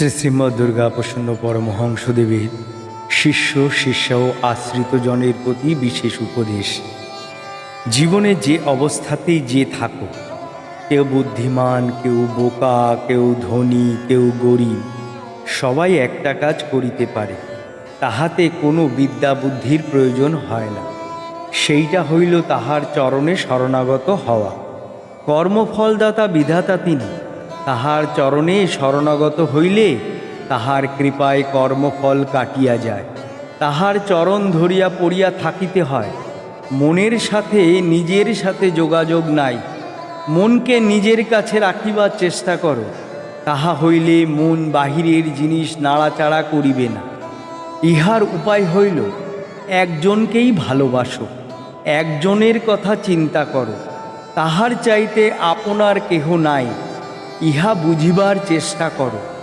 শ্রী শ্রীমৎ দুর্গা প্রসন্ন পরমহংসদেবের শিষ্য শিষ্য ও আশ্রিত জনের প্রতি বিশেষ উপদেশ। জীবনে যে অবস্থাতেই যে থাকো কেউ বুদ্ধিমান, কেউ বোকা, কেউ ধনী, কেউ গরিব, সবাই একটা কাজ করিতে পারে, তাহাতে কোনো বিদ্যা বুদ্ধির প্রয়োজন হয় না। সেইটা হইল তাহার চরণে শরণাগত হওয়া। কর্মফলদাতা বিধাতা তিনি তাহার চরণে শরণাগত হইলে তাহার কৃপায় কর্মফল কাটিয়া যায়। তাহার চরণ ধরিয়া পড়িয়া থাকিতে হয়। মনের সাথে নিজের সাথে যোগাযোগ নাই। মনকে নিজের কাছে রাখিবার চেষ্টা করো। তাহা হইলে মন বাহিরের জিনিস নাড়াচাড়া করিবে না। ইহার উপায় হইল, একজনকেই ভালোবাসো। একজনের কথা চিন্তা করো। তাহার চাইতে আপনার কেহ নাই। ইহা বুঝিবার চেষ্টা করো।